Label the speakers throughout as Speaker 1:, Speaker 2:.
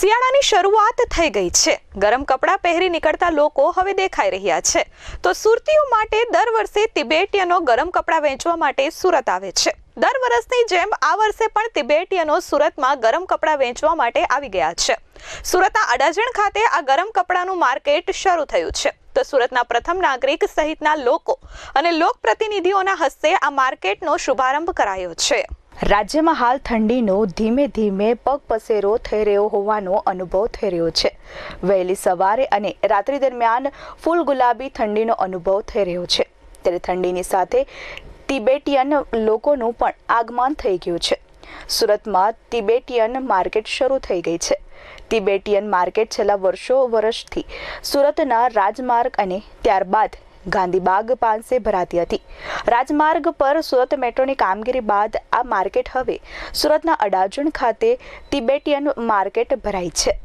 Speaker 1: શિયાળાની શરૂઆત થઈ ગઈ છે. ગરમ કપડાં પહેરી નીકળતા લોકો હવે દેખાઈ રહ્યા છે. તો સુરતીઓ માટે દર વર્ષે તિબેટીયનો ગરમ કપડાં વેચવા માટે સુરત આવે છે. દર વર્ષની જેમ આ વર્ષે પણ તિબેટીયનો સુરતમાં ગરમ કપડાં વેચવા માટે આવી ગયા છે. સુરતના અડાજણ ખાતે આ ગરમ કપડાનું માર્કેટ શરૂ થયું છે. તો સુરતના પ્રથમ નાગરિક સહિતના લોકો અને લોકપ્રતિનિધિઓના હસ્તે આ માર્કેટનો શુભારંભ કરાયો છે. રાજ્યમાં હાલ ઠંડીનો ધીમે ધીમે પગ પસેરો થઈ રહ્યો હોવાનો અનુભવ થઈ રહ્યો છે. વહેલી સવારે અને રાત્રિ દરમિયાન ફૂલ ગુલાબી ઠંડીનો અનુભવ થઈ રહ્યો છે. ત્યારે ઠંડીની સાથે તિબેટિયન લોકોનું પણ આગમન થઈ ગયું છે. સુરતમાં તિબેટિયન માર્કેટ શરૂ થઈ ગઈ છે. તિબેટિયન માર્કેટ છેલ્લા વર્ષો વર્ષથી સુરતના રાજમાર્ગ અને ત્યારબાદ ગાંધીબાગ પાસે ભરાતી હતી. રાજમાર્ગ પર સુરત મેટ્રોની કામગીરી બાદ આ માર્કેટ હવે સુરતના અડાજણ ખાતે તિબેટિયન માર્કેટ ભરાઈ છે.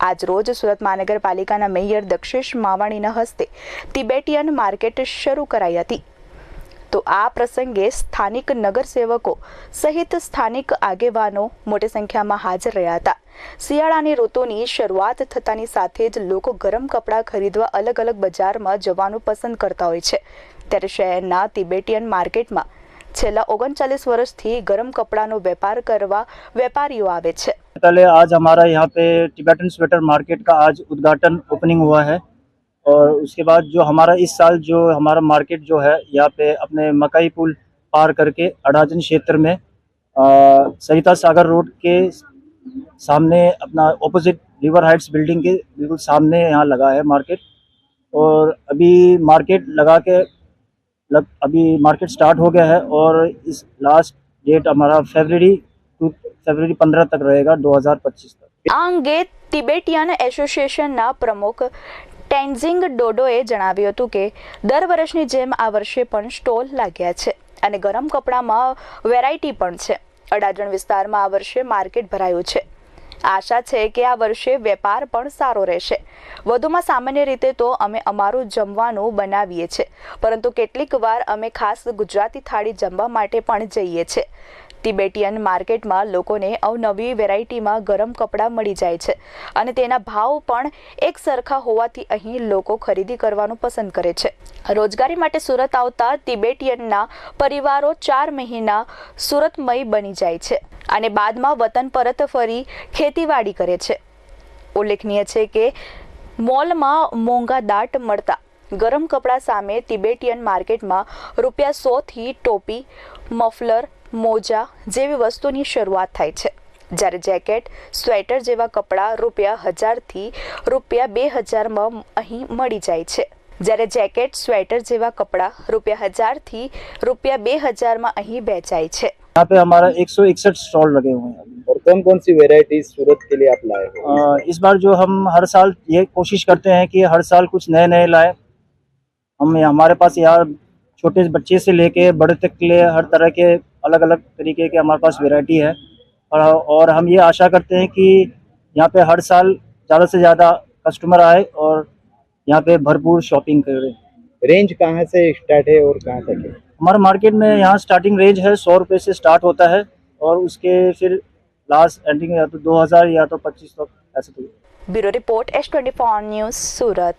Speaker 1: આજ રોજ સુરત મહાનગરપાલિકાના મેયર દક્ષેશ માવાણીના હસ્તે તિબેટિયન માર્કેટ શરૂ કરાઈ હતી. તો આ પ્રસંગે સ્થાનિક નગરસેવકો સહિત સ્થાનિક આગેવાનો મોટી સંખ્યામાં હાજર રહ્યા હતા શિયાળાની ઋતુની શરૂઆત થતાની સાથે જ લોકો ગરમ કપડાં ખરીદવા અલગ અલગ બજારમાં જવાનું પસંદ કરતા હોય છે ત્યારે શહેરના તિબેટિયન માર્કેટમાં છેલ્લા ઓગણચાલીસ વર્ષથી ગરમ કપડાનો વેપાર કરવા વેપારીઓ આવે છે
Speaker 2: पहले आज हमारा यहाँ पे टिबेटन स्वेटर मार्केट का आज उद्घाटन ओपनिंग हुआ है और उसके बाद जो हमारा इस साल जो हमारा मार्केट जो है यहाँ पे अपने मकई पुल पार करके अडाजन क्षेत्र में अ, सरिता सागर रोड के सामने अपना ऑपोजिट रिवर हाइट्स बिल्डिंग के बिल्कुल सामने यहाँ लगा है मार्केट और अभी मार्केट लगा के लग अभी मार्केट स्टार्ट हो गया है और इस लास्ट डेट हमारा फेबररी टू फेबररी पंद्रह तक रहेगा 2025 तक
Speaker 1: આ અંગે તિબેટિયન એસોસિએશનના પ્રમુખ ટેન્ઝિંગ ડોડોએ જણાવ્યું હતું કે, દર વર્ષની જેમ આ વર્ષે પણ સ્ટોલ લાગ્યા છે અને ગરમ કપડામાં વેરાયટી પણ છે. અડાજણ વિસ્તારમાં આ વર્ષે માર્કેટ ભરાયું છે. આશા છે કે આ વર્ષે વેપાર પણ સારો રહેશે. વધુમાં સામાન્ય રીતે તો અમે અમારું જમવાનું બનાવીએ છીએ, પરંતુ કેટલીક વાર અમે ખાસ ગુજરાતી થાળી જમવા માટે પણ જઈએ છીએ. તિબેટિયન માર્કેટમાં લોકોને અવનવી વેરાયટીમાં ગરમ કપડાં મળી જાય છે અને તેના ભાવ પણ એક સરખા હોવાથી અહીં લોકો ખરીદી કરવાનું પસંદ કરે છે. રોજગારી માટે સુરત આવતા તિબેટિયનના પરિવારો ચાર મહિના સુરતમય બની જાય છે અને બાદમાં વતન પરત ફરી ખેતીવાડી કરે છે. ઉલ્લેખનીય છે કે મોલમાં મોંઘા દાટ મળતા ગરમ કપડાં સામે તિબેટિયન માર્કેટમાં રૂપિયા સોથી ટોપી, મફલર મોજા જેવી વસ્તુની શરૂઆત થાય છે જ્યારે જેકેટ સ્વેટર જેવા કપડાં રૂપિયા હજારથી રૂપિયા બે હજારમાં અહીં મળી જાય છે જ્યારે જેકેટ સ્વેટર જેવા કપડાં રૂપિયા હજારથી રૂપિયા બે હજારમાં અહીં વેચાય છે
Speaker 2: यहाँ पे हमारा एक सौ इकसठ स्टॉल लगे हुए हैं अभी।
Speaker 3: और कौन कौन सी वेराइटीज सूरत के लिए आप लाए हो
Speaker 2: अ, इस बार जो हम हर साल ये कोशिश करते हैं कि हर साल कुछ नए नए लाए हम हमारे पास यहाँ छोटे बच्चे से लेके बड़े तक के लिए हर तरह के अलग अलग तरीके के हमारे पास वेराइटी है। और और हम ये आशा करते हैं कि यहाँ पे हर साल ज़्यादा से ज़्यादा कस्टमर आए और यहाँ पे भरपूर शॉपिंग करें।
Speaker 3: रेंज कहाँ से स्टार्ट है और कहाँ तक है?
Speaker 2: हमारे मार्केट में यहाँ स्टार्टिंग रेंज है सौ रुपये से स्टार्ट होता है और उसके फिर लास्ट एंडिंग या तो दो हज़ार या तो पच्चीस सौ ऐसे तो।
Speaker 1: Bureau report S twenty news Surat.